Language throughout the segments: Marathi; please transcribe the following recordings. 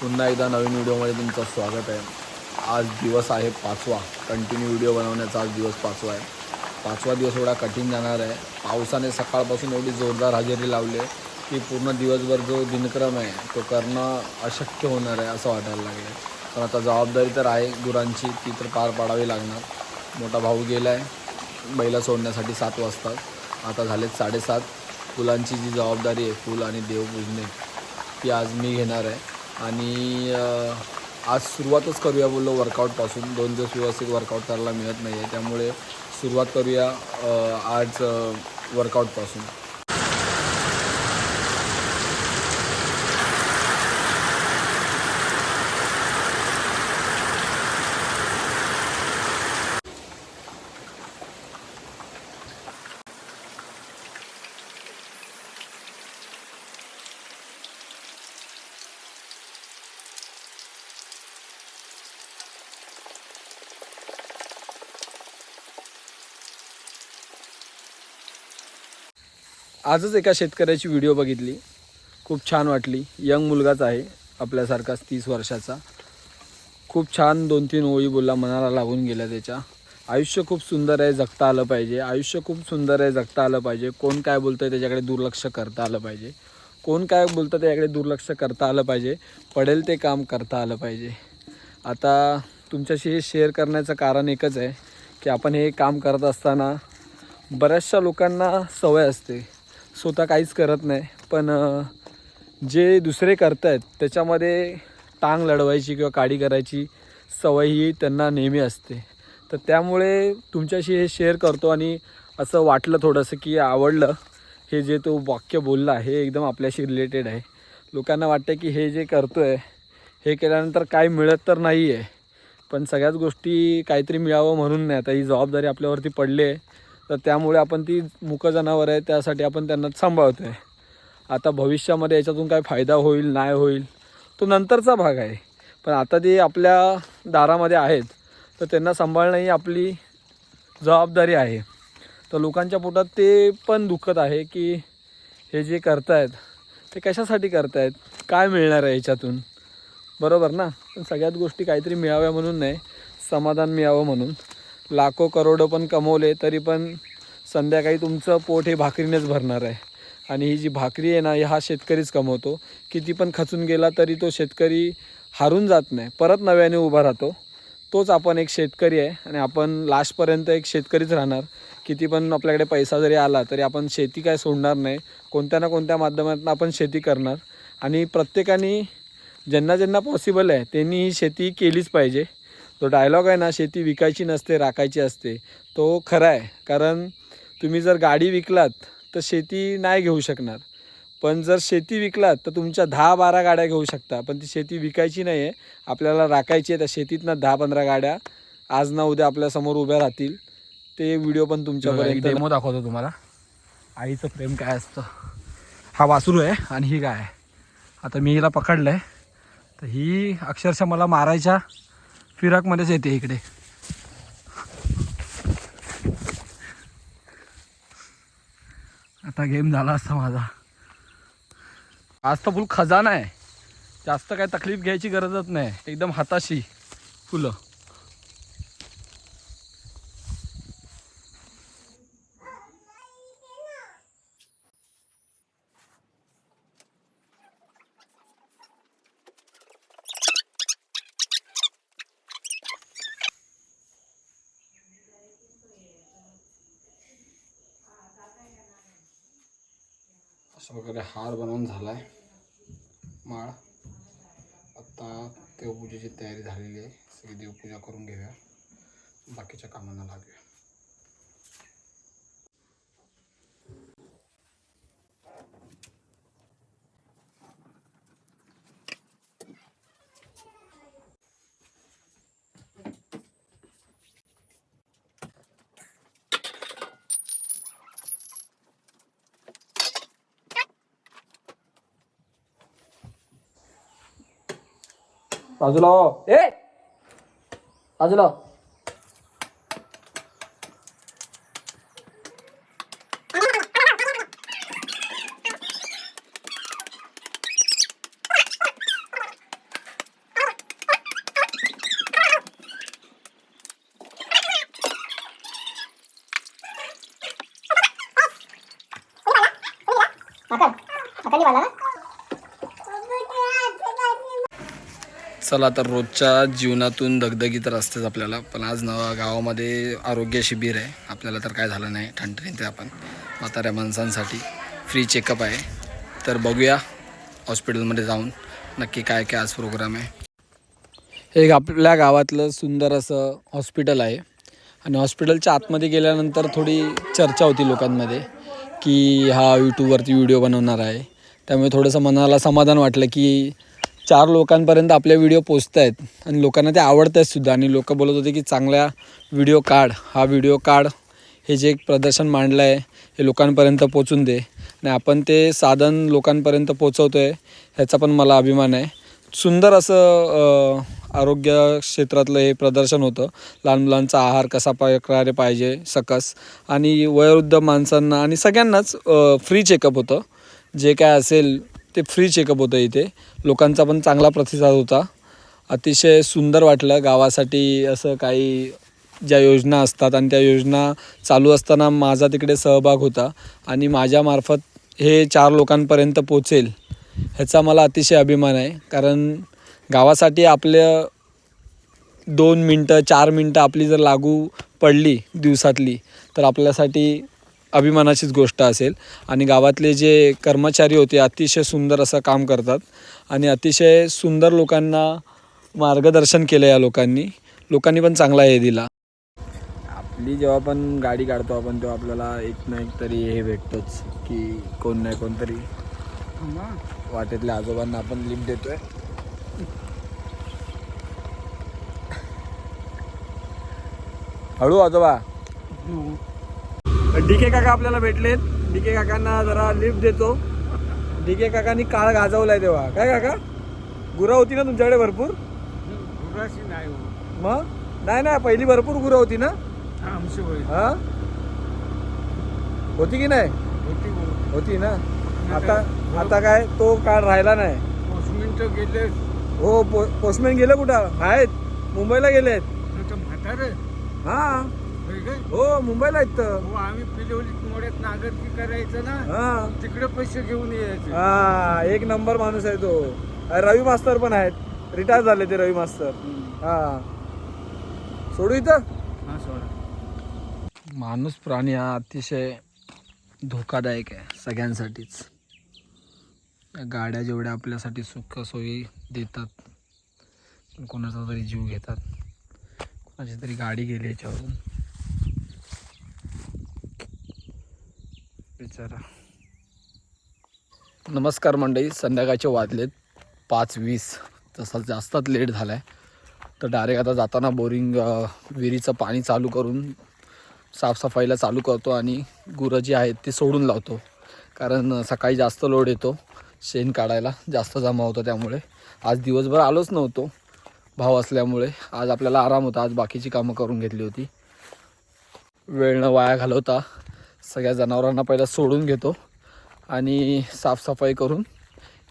पुन्हा एकदा नवीन व्हिडिओमध्ये तुमचं स्वागत आहे. आज दिवस आहे पाचवा. कंटिन्यू व्हिडिओ बनवण्याचा आज दिवस पाचवा आहे. पाचवा दिवस एवढा कठीण जाणार आहे. पावसाने सकाळपासून एवढी जोरदार हजेरी लावली आहे की पूर्ण दिवसभर जो दिनक्रम आहे तो करणं अशक्य होणार आहे असं वाटायला लागलं पण आता जबाबदारी तर आहे गुरांची ती तर पार पाडावी लागणार. मोठा भाऊ गेला आहे बैला सोडण्यासाठी सात वाजता. आता झालेत साडेसात. फुलांची जी जबाबदारी आहे फुल आणि देवपूजने ती आज मी घेणार आहे. आणि आज सुरुवातच करूया बोललो वर्कआउटपासून. दोन दिवस व्यवस्थित वर्कआउट करायला मिळत नाही आहे त्यामुळे सुरुवात करूया आज वर्कआउटपासून. आजच एका शेतकऱ्याची व्हिडिओ बघितली. खूप छान वाटली. यंग मुलगाच आहे आपल्यासारखाच तीस वर्षाचा. खूप छान दोन तीन ओळी बोलला मनाला लागून गेल्या त्याच्या. आयुष्य खूप सुंदर आहे जगता आलं पाहिजे. आयुष्य खूप सुंदर आहे जगता आलं पाहिजे. कोण काय बोलतं आहे त्याच्याकडे दुर्लक्ष करता आलं पाहिजे. कोण काय बोलतं त्याच्याकडे दुर्लक्ष करता आलं पाहिजे. पडेल ते काम करता आलं पाहिजे. आता तुमच्याशी हे शेअर करण्याचं कारण एकच आहे की आपण हे काम करत असताना बऱ्याचशा लोकांना सवय असते. स्वतः काहीच करत नाही. पण जे दुसरे करत आहेत त्याच्यामध्ये टांग लढवायची किंवा काडी करायची सवय ही त्यांना नेहमी असते. तर त्यामुळे तुमच्याशी हे शेअर करतो आणि असं वाटलं थोडंसं की आवडलं. हे जे तो वाक्य बोलला हे एकदम आपल्याशी रिलेटेड आहे. लोकांना वाटतं की हे जे करतो आहे हे केल्यानंतर काय मिळत तर नाही आहे पण सगळ्याच गोष्टी काहीतरी मिळावं म्हणून नाही. आता ही जबाबदारी आपल्यावरती पडली आहे तर त्यामुळे आपण ती मुकं जनावर आहे त्यासाठी आपण त्यांना सांभाळतो आहे आता भविष्यामध्ये याच्यातून काय फायदा होईल नाही होईल तो नंतरचा भाग आहे. पण आता ते आपल्या दारामध्ये आहेत तर त्यांना सांभाळणं ही आपली जबाबदारी आहे. तर लोकांच्या पोटात ते पण दुखत आहे की हे जे करतायत ते कशासाठी करतायत काय मिळणार आहे याच्यातून? बरोबर ना? पण सगळ्यात गोष्टी काहीतरी मिळाव्या म्हणून नाही समाधान मिळावं म्हणून. लाखो करोडो पण कमवले तरी पण संध्याकाळी तुमचं पोट हे भाकरीनेच भरणार आहे. आणि ही जी भाकरी आहे ना हा शेतकरीच कमवतो. किती पण खचून गेला तरी तो शेतकरी हारून जात नाही. परत नव्याने उभा राहतो. तोच आपण एक शेतकरी आहे आणि आपण लास्टपर्यंत एक शेतकरीच राहणार. किती पण आपल्याकडे पैसा जरी आला तरी आपण शेती काय सोडणार नाही. कोणत्या ना कोणत्या माध्यमातून आपण शेती करणार. आणि प्रत्येकाने ज्यांना ज्यांना पॉसिबल आहे त्यांनी ही शेती केलीच पाहिजे. तो डायलॉग आहे ना शेती विकायची नसते राखायची असते. तो खरा आहे. कारण तुम्ही जर गाडी विकलात तर शेती नाही घेऊ शकणार. पण जर शेती विकलात तर तुमच्या दहा बारा गाड्या घेऊ शकता. पण ती शेती विकायची नाही आहे आपल्याला राखायची आहे त्या शेतीतनं दहा पंधरा गाड्या आज ना उद्या आपल्यासमोर उभ्या राहतील. ते व्हिडिओ पण तुमच्यापर्यंत डेमो दाखवतो तुम्हाला. आईचं प्रेम काय असतं? हा वासरू आहे आणि ही गाय आहे. आता मी हिला पकडलं आहे तर ही अक्षरशः मला मारायच्या फिराकमध्येच येते इकडे. आता गेम झाला असता माझा. आज तर फुल खजाना आहे. जास्त काही तकलीफ घ्यायची गरजच नाही. एकदम हाताशी. फुलं. अशा प्रकारे हार बनवून झाला आहे माळ. आत्ता देवपूजेची तयारी झालेली आहे. सगळी देवपूजा करून घेऊया. बाकीच्या कामांना लागूया बाजूला हो. ए बाजूला हो. makan makan di mana चला तर रोजच्या जीवनातून दगदगी तर असतेच आपल्याला. पण आज न गावामध्ये आरोग्य शिबिर आहे. आपल्याला तर काय झालं नाही. ठणठणीत आहे आपण. म्हाताऱ्या माणसांसाठी फ्री चेकअप आहे. तर बघूया हॉस्पिटलमध्ये जाऊन नक्की काय काय आज प्रोग्राम आहे. एक आपल्या गावातलं सुंदर असं हॉस्पिटल आहे. आणि हॉस्पिटलच्या आतमध्ये गेल्यानंतर थोडी चर्चा होती लोकांमध्ये की हा यूट्यूबवरती व्हिडिओ बनवणार आहे. त्यामुळे थोडंसं मनाला समाधान वाटलं की चार लोकांपर्यंत आपले व्हिडिओ पोचत आहेत आणि लोकांना ते आवडत आहेत सुद्धा. आणि लोक बोलत होते की चांगल्या व्हिडिओ काढ. हा व्हिडिओ काढ. हे जे एक प्रदर्शन मांडलं आहे हे लोकांपर्यंत पोचून दे. आणि आपण ते साधन लोकांपर्यंत पोचवतो आहे ह्याचा पण मला अभिमान आहे. सुंदर असं आरोग्य क्षेत्रातलं हे प्रदर्शन होतं. लहान मुलांचा आहार कसा प्रकारे पाहिजे सकस. आणि वयोवृद्ध माणसांना आणि सगळ्यांनाच फ्री चेकअप होतं. जे काय असेल ते फ्री चेकअप होतं इथे. लोकांचा पण चांगला प्रतिसाद होता. अतिशय सुंदर वाटलं गावासाठी असं काही ज्या योजना असतात आणि त्या योजना चालू असताना माझा तिकडे सहभाग होता आणि माझ्यामार्फत हे चार लोकांपर्यंत पोचेल ह्याचा मला अतिशय अभिमान आहे. कारण गावासाठी आपलं दोन मिनटं चार मिनटं आपली जर लागू पडली दिवसातली तर आपल्यासाठी अभिमानाचीच गोष्ट असेल. आणि गावातले जे कर्मचारी होते अतिशय सुंदर असं काम करतात. आणि अतिशय सुंदर लोकांना मार्गदर्शन केलं या लोकांनी. लोकांनी पण चांगला हे दिला. आपली जेव्हा पण गाडी काढतो आपण तेव्हा आपल्याला एक ना एक तरी हे भेटतोच की कोण नाही कोणतरी वाटेतल्या आजोबांना आपण लिफ्ट देतोय. हळू आजोबा. डीके काका आपल्याला भेटलेत. डीके काकांना जरा लिफ्ट देतो. डीके काकांनी काळ गाजवलाय तेव्हा. काय काका? गुरं होती ना तुमच्याकडे भरपूर? नाही मग? नाही नाही पहिली भरपूर गुरं होती ना? हा होती की नाही? होती होती. ना? आता आता काय? तो काळ राहिला नाही. मिनिटं गेले. हो पोस्टमॅन गेलं कुठं? आहेत. मुंबईला गेलेत. म्हातारे. हा? हो मुंबईला आहेत तर. हो आम्ही पिलेवली मोड्यात नागरकी करायचं ना हा. तिकडे पैसे घेऊन यायचे. हा एक नंबर माणूस आहे तो. रवी मास्तर पण आहेत. रिटायर झाले ते रवी मास्तर. हा. सोडू इथं? हा सोडा. माणूस प्राणी हा अतिशय धोकादायक आहे सगळ्यांसाठीच. या गाड्या जेवढ्या आपल्यासाठी सुख सोयी देतात पण कोणाचा तरी जीव घेतात कोणाची तरी गाडी गेली याच्यावरून. बिचारा नमस्कार मंडळी संध्याकाळचे वाजलेत पाच वीस. तसा जास्तच लेट झाला आहे तर डायरेक्ट आता जाताना बोरिंग विहिरीचं पाणी चालू करून साफसफाईला चालू करतो आणि गुरं जी आहेत ती सोडून लावतो. कारण सकाळी जास्त लोड येतो. शेण काढायला जास्त जमा होतं त्यामुळे. आज दिवसभर आलोच नव्हतो. भाव असल्यामुळे आज आपल्याला आराम होता. आज बाकीची कामं करून घेतली होती. वेळ न वाया घालवता सगळ्या जनावरांना पहिला सोडून घेतो आणि साफसफाई करून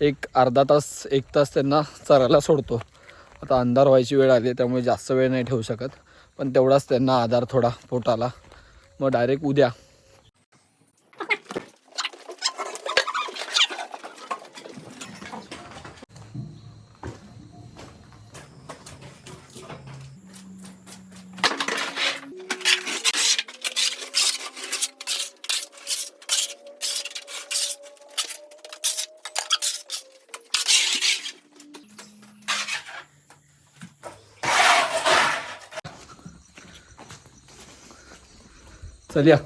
एक अर्धा तास एक तास त्यांना चरायला सोडतो. आता अंधार व्हायची वेळ आली त्यामुळे जास्त वेळ नाही ठेवू शकत. पण तेवढाच त्यांना आधार थोडा पोटाला. मग डायरेक्ट उद्या चल या.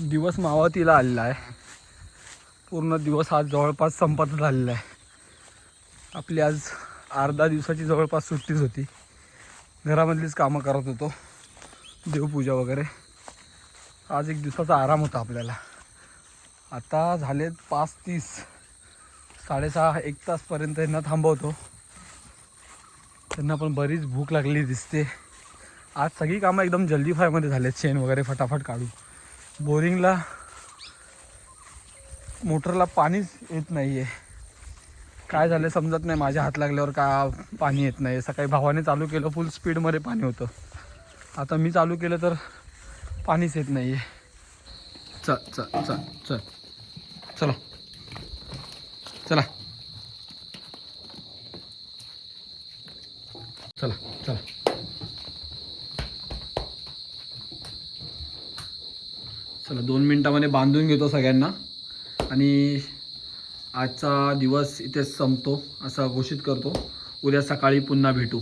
दिवस मावतीला आलेला आहे पूर्ण दिवस आज जवळपास संपत झालेला आहे आपली आज अर्धा दिवसाची जवळपास सुट्टीच होती. घरामधलीच कामं करत होतो. देवपूजा वगैरे. आज एक दिवसाचा आराम होता आपल्याला. आता झालेत पाच तीस. साडेसहा एक तासपर्यंत त्यांना थांबवतो. त्यांना पण बरीच भूक लागली दिसते. आज सगळी कामं एकदम जल्दी फायमध्ये झाले चेन वगैरे फटाफट काढू बोरिंगला मोटरला पाणीच येत नाही आहे काय झालं समजत नाही माझ्या हात लागल्यावर का पाणी येत नाही. सकाळी भावाने चालू केलं फुल स्पीडमध्ये पाणी होतं. आता मी चालू केलं तर पाणीच येत नाही आहे चल चल चल चल. चला. चला. चला चला. चला दोन मिनटामध्ये बांधून घेतो सगळ्यांना. आणि आजचा दिवस इथेच संपतो असं घोषित करतो. उद्या सकाळी पुन्हा भेटू.